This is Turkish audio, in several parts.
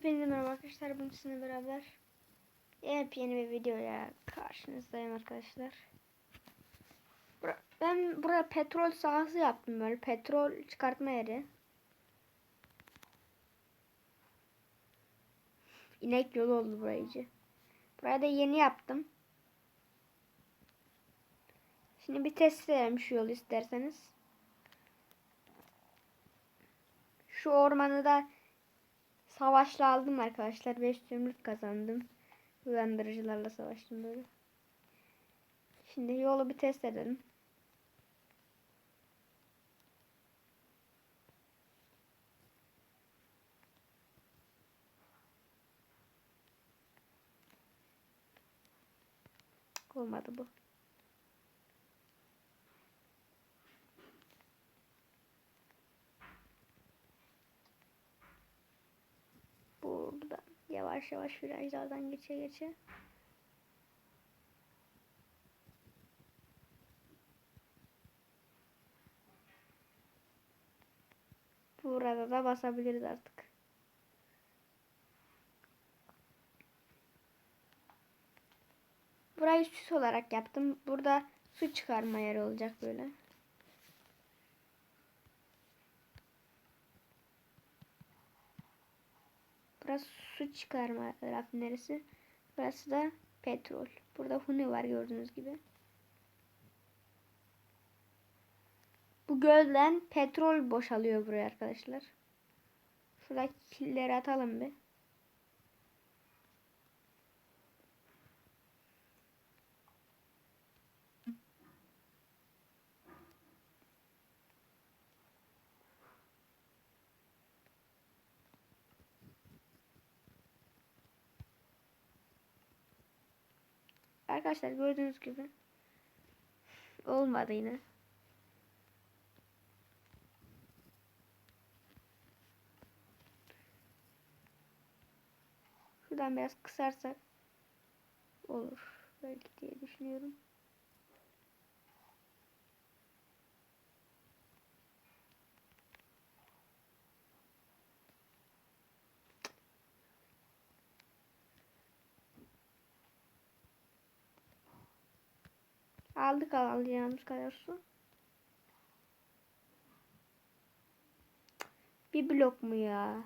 Hepinize merhaba arkadaşlar. Bugün sizinle beraber yepyeni bir videoya karşınızdayım arkadaşlar. Ben buraya petrol sahası yaptım böyle. Petrol çıkartma yeri. İnek yolu oldu burayıcı. Buraya da yeni yaptım. Şimdi bir test edelim şu yolu isterseniz. Şu ormanı da savaşla aldım arkadaşlar. 5 zümrüt kazandım. Uyandırıcılarla savaştım böyle. Şimdi yolu bir test edelim. Olmadı bu. Burada yavaş yavaş virajlardan geçe geçe. Burada da basabiliriz artık. Burayı süs olarak yaptım. Burada su çıkarma yeri olacak böyle. Burası su çıkarma rafinerisi. Burası da petrol. Burada huni var gördüğünüz gibi. Bu gölden petrol boşalıyor buraya arkadaşlar. Şurada killeri atalım bir. Arkadaşlar gördüğünüz gibi olmadı yine. Şuradan biraz kısarsak olur belki diye düşünüyorum. Aldık alacağımız kadar su. Bir blok mu ya?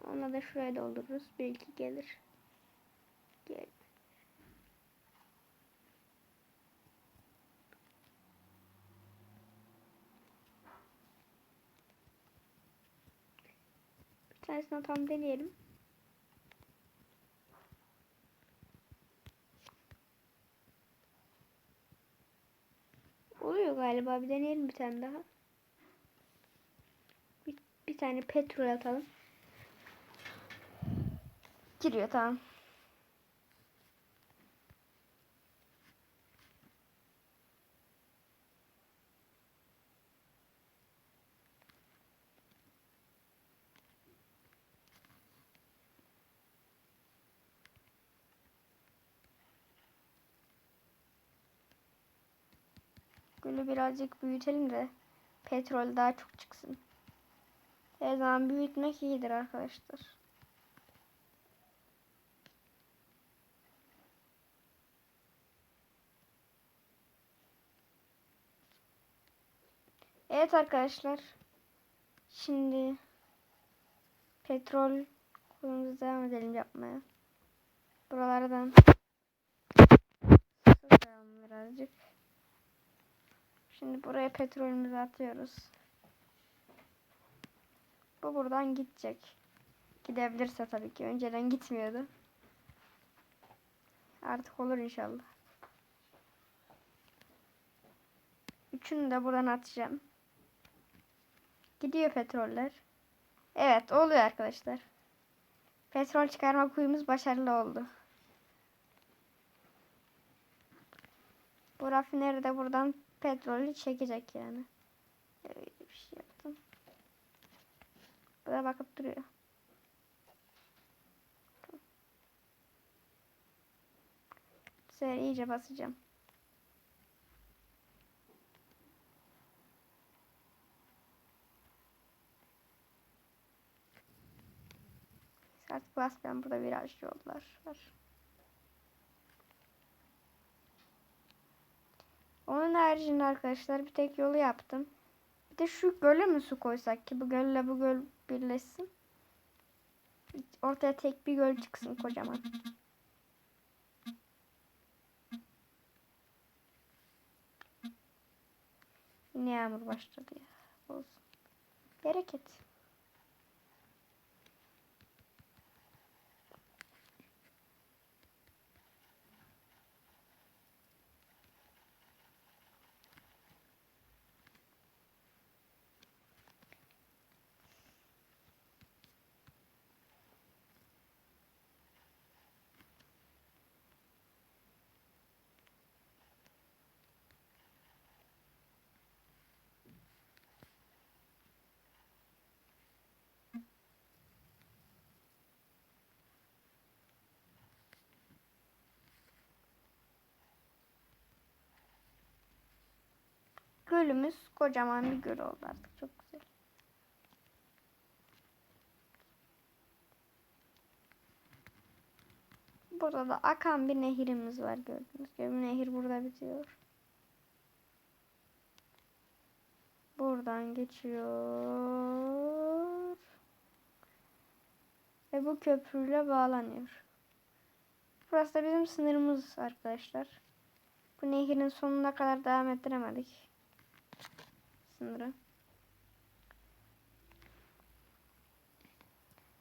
Ona da şuraya doldururuz. Belki gelir. Gel. Bir tanesini tam deneyelim. Oluyor galiba. Bir deneyelim bir tane daha. Bir, bir tane petrol atalım. Giriyor tamam. Gülü birazcık büyütelim de petrol daha çok çıksın. Her zaman büyütmek iyidir arkadaşlar. Evet arkadaşlar. Şimdi petrol konumuza devam edelim yapmaya. Buralardan sıkalım birazcık. Şimdi buraya petrolümüzü atıyoruz. Bu buradan gidecek. Gidebilirse tabii ki. Önceden gitmiyordu. Artık olur inşallah. Üçünü de buradan atacağım. Gidiyor petroller. Evet oluyor arkadaşlar. Petrol çıkarma kuyumuz başarılı oldu. Bu rafineri de buradan petrolü çekecek yani. Öyle bir şey yaptım. Bu da bakıp duruyor. Sefer iyice basacağım. Artık basmayan burada viraj yollar var. Haricinde arkadaşlar bir tek yolu yaptım. Bir de şu göle mi su koysak ki bu gölle bu göl birleşsin. Ortaya tek bir göl çıksın kocaman. Yine yağmur başladı ya. Olsun. Bereket. Gölümüz kocaman bir göl oldu artık. Çok güzel. Burada da akan bir nehirimiz var gördüğünüz gibi. Nehir burada bitiyor. Buradan geçiyor. Ve bu köprüyle bağlanıyor. Burası da bizim sınırımız arkadaşlar. Bu nehrin sonuna kadar devam ettiremedik. Sınırı.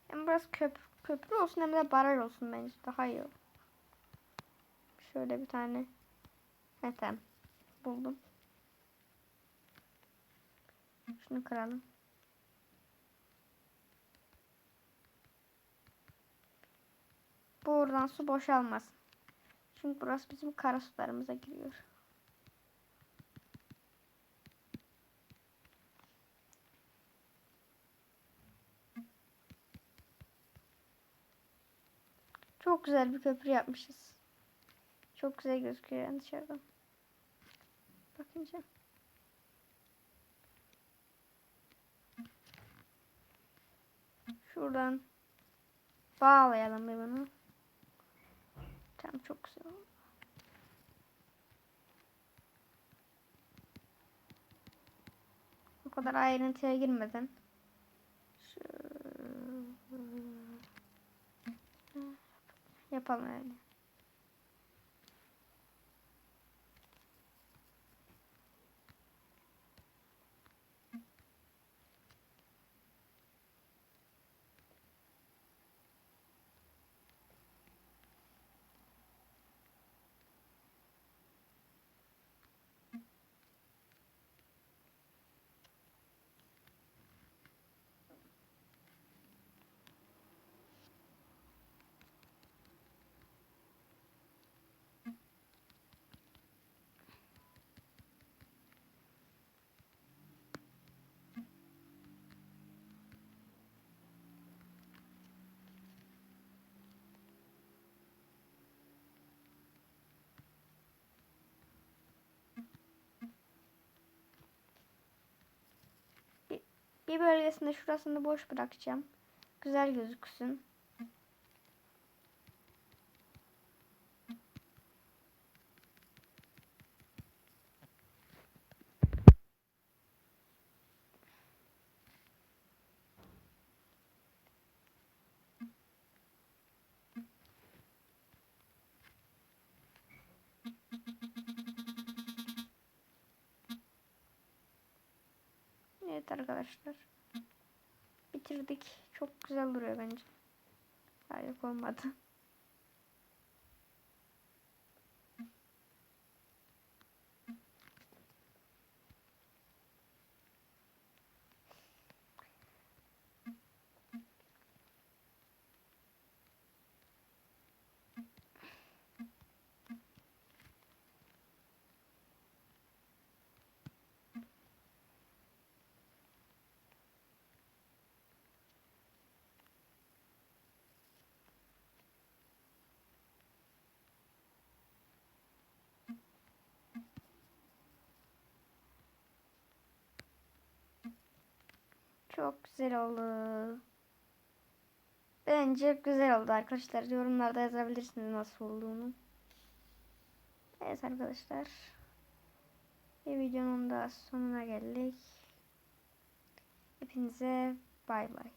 Hem burası köprü, köprü olsun hem de baraj olsun bence daha iyi. Şöyle bir tane. Tamam. Buldum. Şunu kıralım. Buradan su boşalmasın. Çünkü burası bizim kara sularımıza giriyor. Çok güzel bir köprü yapmışız. Çok güzel gözüküyor yani dışarıdan. Bakınca. Şuradan bağlayalım bir bunu. Tamam çok güzel oldu. O kadar ayrıntıya girmeden. Şöyle yapalım öyle. Bir bölgesinde şurasını boş bırakacağım. Güzel gözüksün. Evet arkadaşlar. Bitirdik. Çok güzel duruyor bence. Hayır olmadı. Çok güzel oldu. Bence güzel oldu arkadaşlar. Yorumlarda yazabilirsiniz nasıl olduğunu. Evet arkadaşlar. Bir videonun da sonuna geldik. Hepinize bay bay.